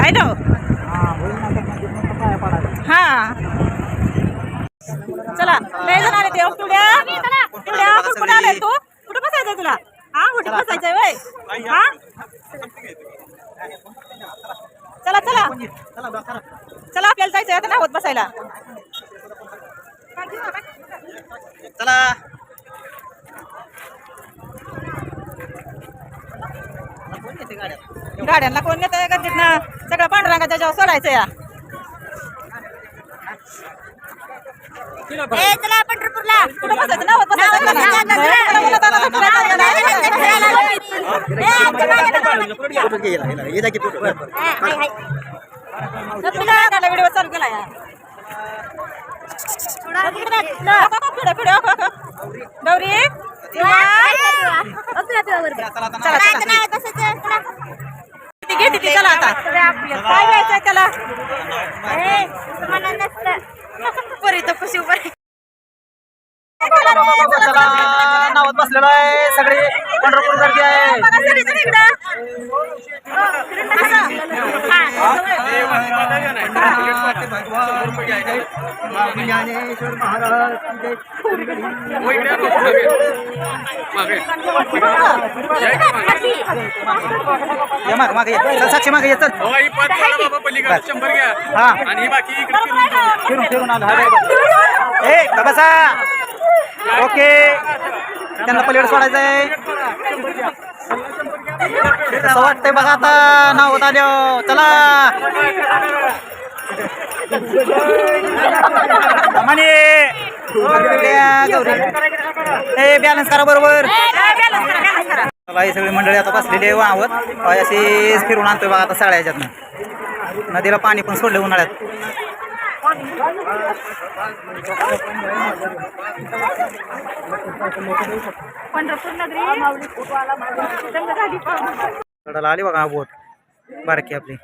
आहे ना? हा. चला लय जण आले ते. तुड्या तुड्या कुठे आलाय तू? कुठं बसायचंय तुला? हा कुठे बसायचंय वय? हा? चला चला. चला आपल्याला जायचंय आता नाही होत बसायला. चला. गाड्यांना कोण घेत आहे का तिथनं सगळं पांढरंगा त्याच्यावर सोडायचं या चला पंढरपूरला कुठं बसायचं ना व्हिडिओ चालू केला गौरी घे तिथे चला आता. काय घ्यायचंय त्याला? परी तर खुशी उभारी बसलेलो आहे. सगळे पंढरपूर गर्दी आहे साक्षी मागे येतात हो, शंभर घ्या. हा. आणि बाकी फिरून फिरून आलो. ओके. त्यांना पलीकडे सोडायचं आहे वाटतंय बघा आता नाव होत आलो चला. म्हणे बॅलन्स करा बरोबर. चला ही सगळी मंडळी आता बसलेली आहे वाहवत. अशीच फिरून आणतोय बघा आता सगळ्या ह्याच्यातनं. नदीला पाणी पण सोडले उन्हाळ्यात. पंढरपूर नगरी. आली बघा बोट. बारकी आपली.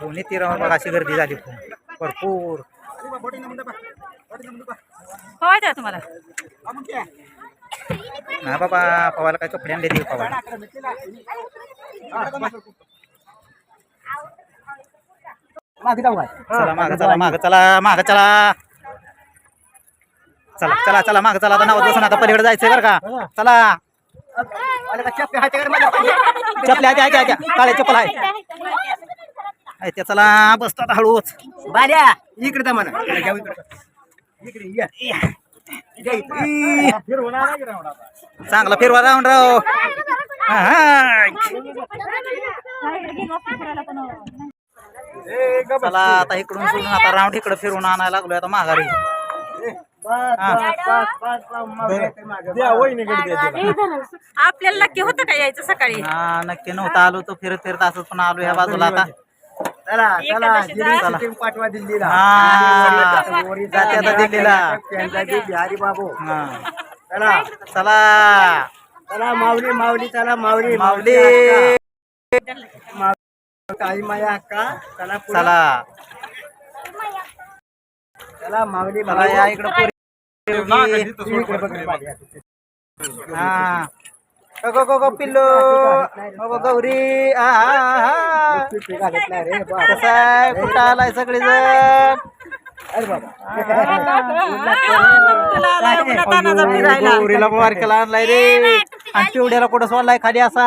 दोन्ही तीरावर बघा अशी गर्दी झाली. खूप भरपूर. पवायचं तुम्हाला. ना बाबा पवायला काय कपडे आणले ते पवायला चला माग चला माग चला माग चला. चला चला चला माग चला. आता नाव बसून आता पलीकडे जायचंय बरं का. चला. चपल्या आहे त्या काळे चप्पल आहे. आहे त्या चला बसतो आता हळूच. बाल्या इकडे म्हणा. चांगला फिरवा राऊंड राव. हा, हा. चला आता इकडून सोडून आता राऊंड इकडे फिरून आणायला लागलोय आता माघारी. हा. आपल्याला नक्की होतं का यायचं सकाळी? हा नक्की नव्हतं आलो तो फिरत फिरत असं पण आलो ह्या बाजूला आता. चला चला दिल्ली पाठवा दिल्लीला. हा. जाते आता दिल्लीला. बिहारी बाबू. हा. चला. चला. चला माऊली माऊली चला माऊली. माऊली. काही माया हक्का. चला पुढं. चला. चला माऊली चला या इकडं पोरी. हा. अगो गो गो पिल्लो. अगो गौरी. आ कसा आहे कुठं आलाय सगळे जण गौरीला मार्केला आणलाय रे. आणि चिवड्याला कुठं सोडलाय खाली असा?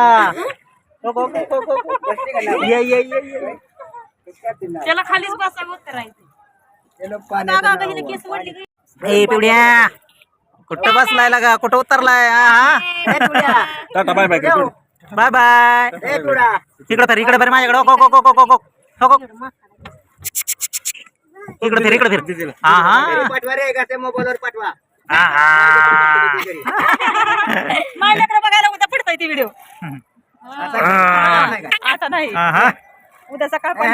त्याला खालीच बसा पिवड्या. कुठं बसलाय का कुठं उतरलाय? Tata bye bye bye bye इकडे फिर इकडे फिर माझ्याकडे. को को को को को को इकडे फिर इकडे फिर. हा हा. मोबाईलवर पाठवा? माझ्याकडे बघायला उद्या पडतोय ती व्हिडिओ आता नाही उद्या सकाळ पण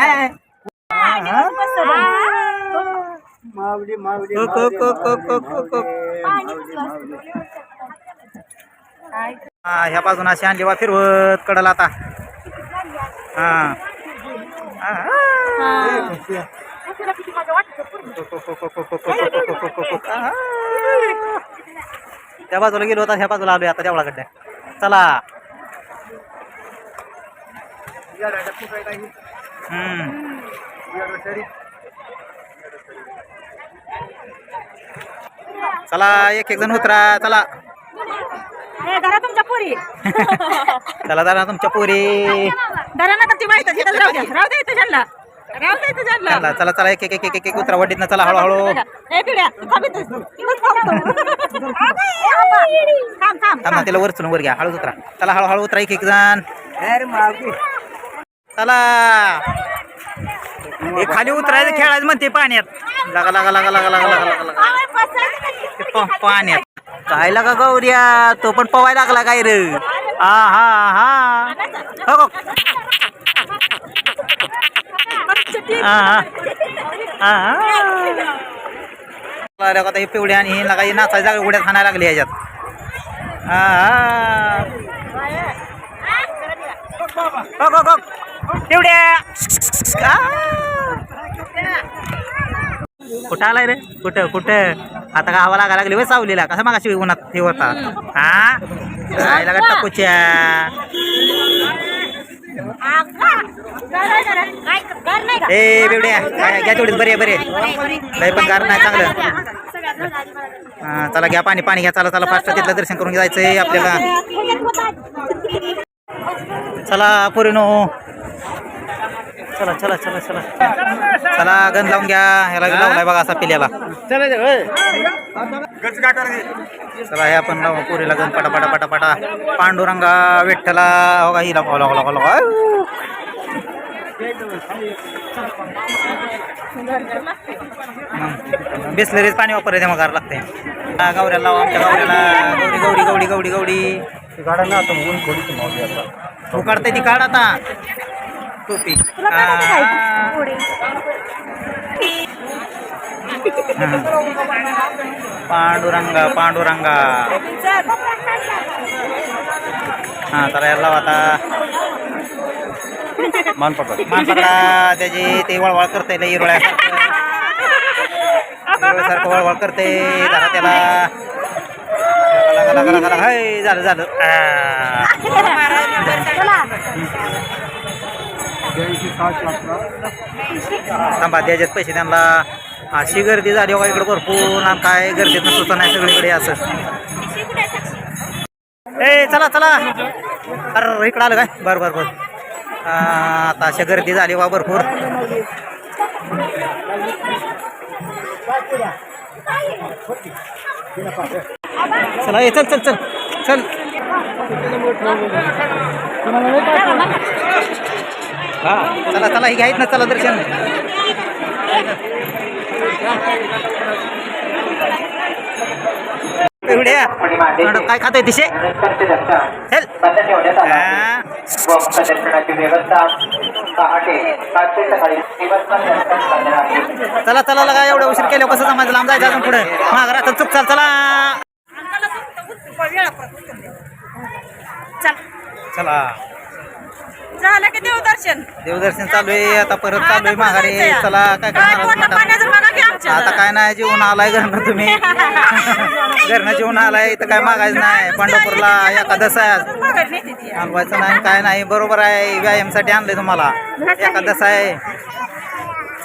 माऊली माऊली को, को, को, को, को, को, को. हा ह्या बाजून अशी आणली वा फिरवत कडला आता. हा. हा, हा. त्या बाजूला गेलो होता ह्या बाजूला आलोय आता देवळाकडे चला. हम्म. चला एक एक जण उतरा चला. चला धरा तुमच्या पोरी. चला चला चला एक एक एक उतरा वडीत ना चला हळूहळू. थांब त्याला वरचून वर घ्या. हळू उतरा. चला हळूहळू उतरा एक एक जण. चला. खाली उतरायचं खेळायचं म्हणते पाण्यात. लागा लागा लागा लागा लागा लागा लागा. पाण्यात. काय लागा गौऱ्या? तो पण पवाय लागला काय रे? हा हा. हा हो. हो. गो. आता हे पिवळे आणि हे लागा हे जागा उड्या खाण्याला लागली ह्याच्यात. हा. हा हो, हो, हो. पिवड्या कुठं आलाय रे? कुठं? कुठं? आता गावा लागा लागली वय सावलीला. कसा मागाशी उन्हात हे होता? हा? काय लागा टाकूच्या ए बिवड्या काय घ्या तेवढीच. बरे बरे. लय पण गार नाही चांगलं. हा, चला घ्या पाणी पाणी घ्या. चला चला फास्ट तिथलं दर्शन करून जायचंय आपल्याला. चला पोरीनो. चला चला चला चला. चला गण लावून घ्या. ह्याला लावलाय बघा असा पिल्याला. चला हे आपण लावू पोरीला गण पटा पटा पटा पटा. पांडुरंगा विठ्ठला हो का हिला होला होला बिसलरीच पाणी वापरायचं मग लागते हा, गौऱ्याला लावा आमच्या गौऱ्याला गौरी गौरी गौरी गौरी गौरी तू काढताय ती काढ आता. टोपी. पांडुरंगा पांडुरंगा. हा तर याला लावा आता. मान पकडा. मान पकडा त्याची ते वळवळ करते लई इरोळ्यासारखं इरोळ्यासारखं वळवळ करते जरा त्याला. लगा लगा लगा लगा थांबा द्यायच्यात पैसे त्यांना अशी गर्दी झाली बघा इकडे भरपूर आणि काय गर्दी सुचत नाही सगळीकडे असं. ए चला चला. अरे इकडं आलं काय? बरं बरं बरं. आता अशा गर्दी झाली बा भरपूर. चला ये चल चल चल. चल. हा. चला चला ही घ्यायत ना चला दर्शन. एवढ्या काय खाते दिशे चल. हा. चला चला लगा एवढं उशीर केलं कसं जमायचं लांब जायचं अजून पुढे? माग राहतात चुक चाल चला. चला. झालं की देवदर्शन? देवदर्शन चालू आहे आता परत चालू आहे माघारी. चला काय काय करणार. आता काय नाही जेवण आलाय घरनं तुम्ही. घरनं जेवण आलाय तर काय मागायचं नाही. पंढरपूरला एकादश आहे. हलवायचं नाही काय नाही बरोबर आहे. व्यायामसाठी आणलंय तुम्हाला. एकादश आहे.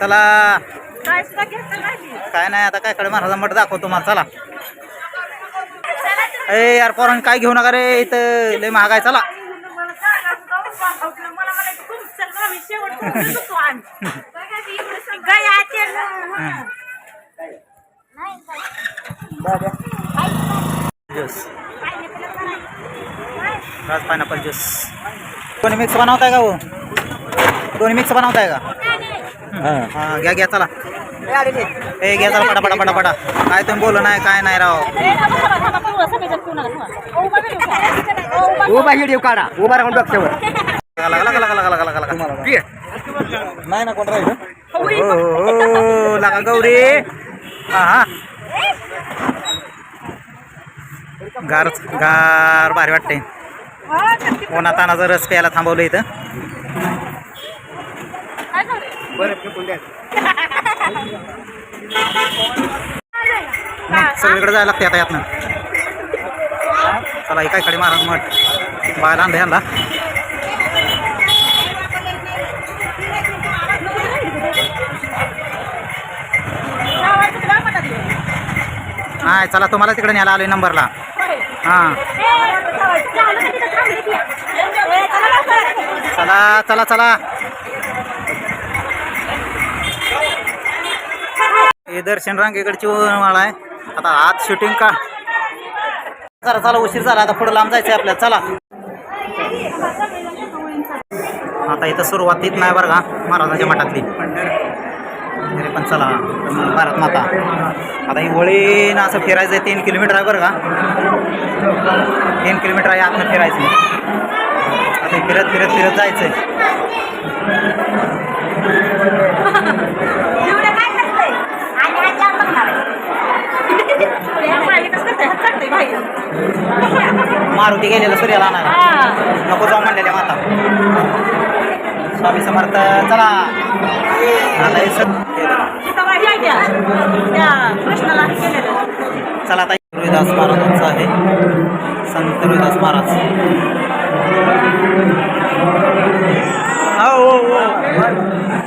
चला. काय नाही. आता काय कडे महाराजा मठ दाखव तुम्हाला. चला. ए यार पोरांनी काय घेऊ नका रे इथं लय महाग आहे. चला मला म्हणायचं, तुमचं गावी शेवट पोहोचलो होतो आम्ही. गाय आते ना. ज्यूस पायनॅपल ज्यूस कोणी मिक्स बनवताय का हो? कोणी मिक्स बनवताय का? हा. घ्या घ्या चला. ए घ्या चला पटा पटा पटा पटा काय तुम्ही बोलू नाही काय नाही राव. उभा व्हिडिओ काढा उभा राहून डोक्यावर. लगा लगा लगा लगा लगा लगा लगा नाही ना कोण राहिलं? हो हो, लगा गौरी. हा हा. गार गार भारी वाटते हा. उन्हा तानाचा रस प्यायला थांबवलं इथं. काय झालं? बरं फेकून द्या. सगळीकडे जायला लागते आता यातनं. चला काय कडे महाराज मठ बायला आणलं यांना नाही चला तुम्हाला तिकडे न्यायला आलोय नंबरला. हां. चला चला चला. हे दर्शन रांगेकडची मला आहे. आता आत शूटिंग का? चला चला उशीर झाला. आता पुढे लांब जायचंय आपल्याला. चला. आता इथं सुरुवातीत नाही बरं का महाराजांच्या मठातली. पण चला भारत माता. आता ही वळी ना असं फिरायचं आहे तीन किलोमीटर आहे बरं का. तीन किलोमीटर आहे आतनं फिरायचं. आता फिरत फिरत फिरत जायचं आहे. मारुती गेलेला सूर्याला आणायला. नको जाऊ म्हणलेल्या माता. स्वामी समर्थ चला. आता हे सग- कृष्णाला केलेलं चला आता रविदास महाराजांचं आहे संत रविदास महाराज हो, हो, हो.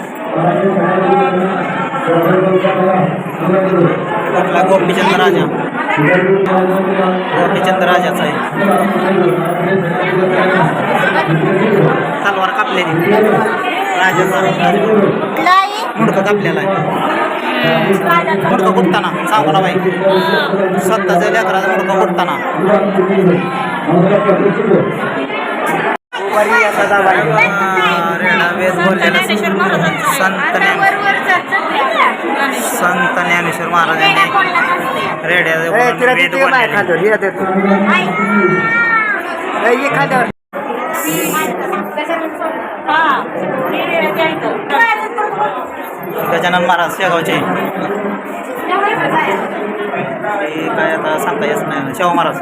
कुठला गोपीचंद राजा गोपीचंद राजाचा आहे तलवार कापलेली राजाचा मुडकं कापलेला आहे मुडकं कुठताना सांगू ना बाई स्वतःच्या लेकराचं मुडकं कुठताना रेडा वेद बोललेला संत ज्ञान संत ज्ञानेश्वर महाराजांनी रेड्या वेद बोललेले. गजानन महाराज शेगावचे. हे काय आता सांगता येत नाही. शेवा महाराज.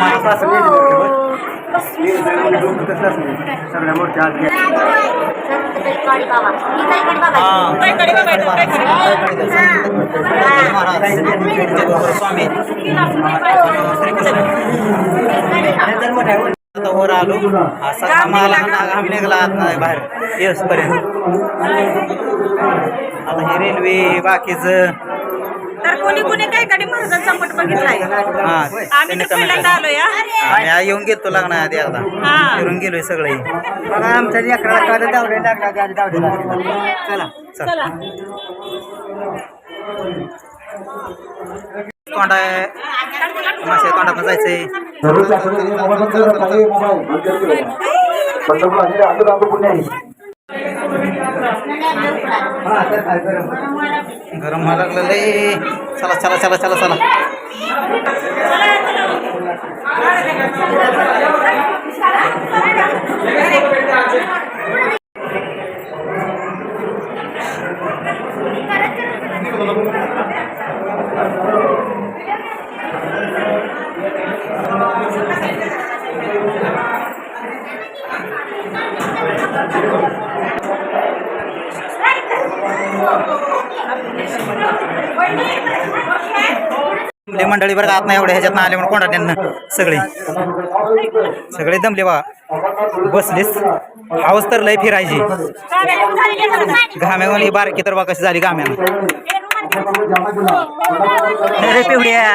महाराज. स्वामी श्रीकृष्ण आता वर आलो. असा आम्हाला आम्ही निघाला आत नाही बाहेर. येस पर्यंत आता हे रेल्वे बाकीचं. तर कोणी कोणी काही कधी महाराजांचा मठ बघितलाय हा आम्ही त्यांनी तर कमेंट पहिल्यांदा आलो या आम्ही आ- येऊन गेलो लागणार आधी एकदा हा. फिरून गेलोय सगळे. बघा आमच्या लेकराला कळलं दावडे लागला गाडी दावडे लागला चला. चला. तोंडा मासे तोंडात जायचंय गरम व्हायला लागलं लय. चला चला चला चला चला. दमले मंडळी बरं का? आत नाही एवढ्या ह्याच्यात आले म्हणून कोणाट्यांना सगळे. सगळे दमले बा. बसलेच. हाऊस तर लय फिरायची. घाम्यावाली बारकी तर बा कशी झाली घाम्यानं अरे पिवड्या.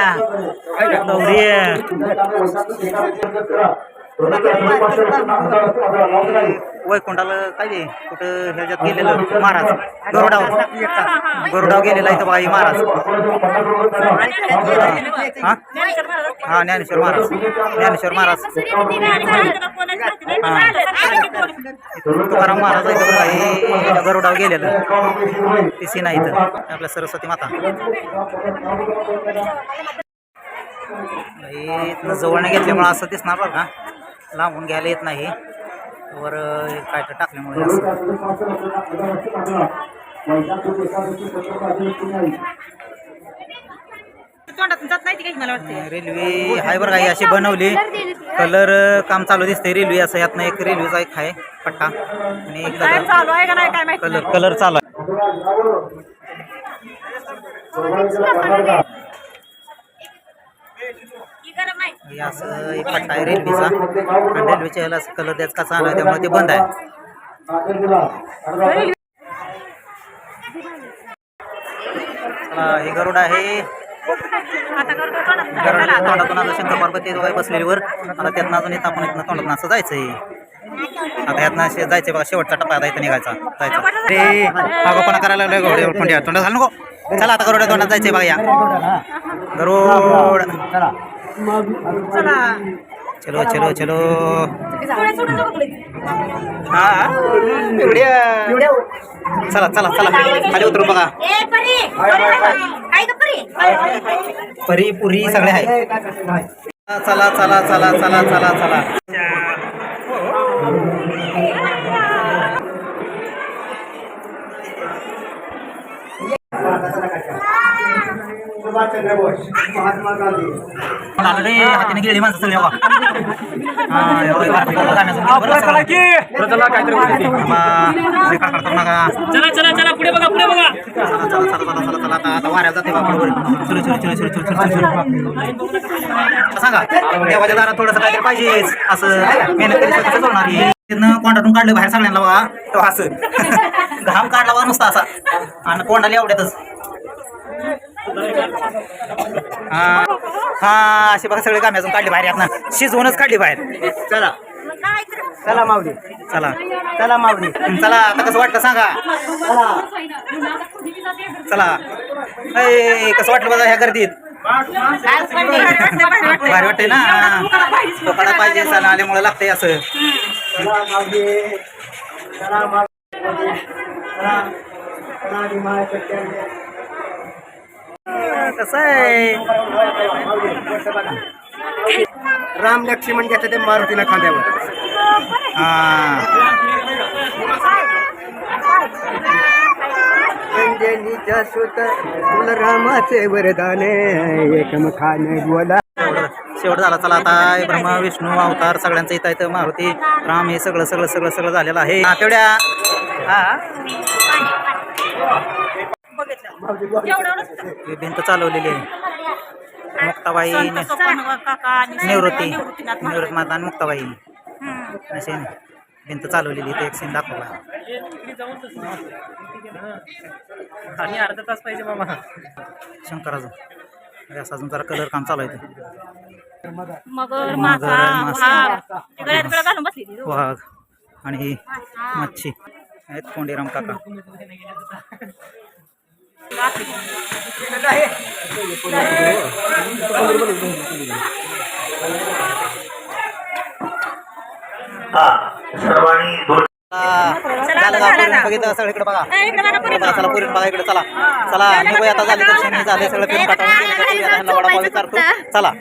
वैकुंठाला काय ते कुठं ह्याच्यात गेलेलं? महाराज. गरुडावर. गरुडाव गेलेला इथं बाई महाराज. हा हा. ज्ञानेश्वर महाराज. ज्ञानेश्वर महाराज. तुकाराम महाराज इथं हे गरुडाव गेलेलं. ती सीन आहे इथं. आपल्या सरस्वती माता. हे इथनं जवळनं घेतल्यामुळं असं दिसणार बरं का? लांबून घ्यायला येत नाही. वर काय तर टाकल्यामुळे असं तोंडातून जात नाही ती काही मला वाटते रेल्वे आहे बरं का ही अशी बनवली. कलर काम चालू दिसते रेल्वे असं. यातनं एक रेल्वेचा एक आहे पट्टा. आणि एक काय चालू आहे का नाही काय माहिती कलर कलर चालू आहे. असं एक पट्टा आहे रेल्वेचा आणि रेल्वेच्या ह्याला असं कलर द्यायचा कसा आला त्यामुळे ते बंद आहे. हे गरुड आहे. गरुड तोंडातून आता शंकर पार्वती दोघे बसलेलीवर आता त्यातनं अजून येतं आपण इथनं तोंडातून असं जायचंय. आता यातनं असे जायचंय बघा शेवटचा टप्पा आता इथं निघायचा. जायचा. रे बाबा कोणा करायला लागलं गरुड तोंडात घाल नको. चला आता गरुड तोंडात जायचंय बघा या. गरुड. चला चलो चलो चलो. हा एवढ्या. चला चला चला खाली उतरून बघा ए, परी, परी का? आहे का परी? परी पुरी सगळे आहे चला चला चला चला चला बोस महात्मा गांधी हातीने गेली माणसं सगळी बघा. हा, एवढं गाठी बघा, गाण्याचं गाणं बरं सगळं. आम्हा, हे काय करतो नका. चला चला चला पुढे बघा पुढे बघा चला चला चला चला चला चला आता आता वाऱ्यात जाते बा बरोबर चलो चलो चलो चलो चलो चलो चलो सांगा देवाच्या दारात थोडंसं काहीतरी पाहिजेच असं मेहनत होणार. तिथनं कोंडातून काढलं बाहेर सगळ्यांना बघा तो असं घाम काढला बघा नुसता असा आणि कोंडाला एवढ्यातच हा हा असे बघा सगळे गाम्यातून काढले बाहेर यातनं. शिजवूनच काढली बाहेर. चला. चला मावली चला. चला मावली चला आता कसं वाटलं सांगा. चला. ऐ, कसं वाटलं बघा ह्या गर्दीत? भारी वाटते ना. पकडा पाहिजे चला आल्यामुळे लागतंय असं. चला माऊली. चला. चला चला. कसं आहे? राम लक्ष्मण घेतं ते मारुतीला खांद्यावर. तुल रामाचे वरदाने एकमुखाने बोला. शेवट झाला. चला आता ब्रह्मा विष्णू अवतार सगळ्यांचं इथं इथं मारुती राम हे सगळं सगळं सगळं सगळं झालेलं आहे. तेवढ्या हा. ही भिंत चालवलेली आहे. मुक्ताबाई निवृत्ती निवृत्ती माता आणि मुक्ताबाई. अशी भिंत चालवलेली ते एक सीन दाखवला आणि अर्धा तास पाहिजे मामा शंकराचं. हे असं अजून जरा कलर काम चालू आहे ते. मगर. वाघ आणि ही मच्छी. आहेत कोंडीराम काका. बघितलं इकडे बघा, चला पुरी बघा इकडे चला चला निघूया आता झाले दर्शन झाले सगळं फिरून काटावून चला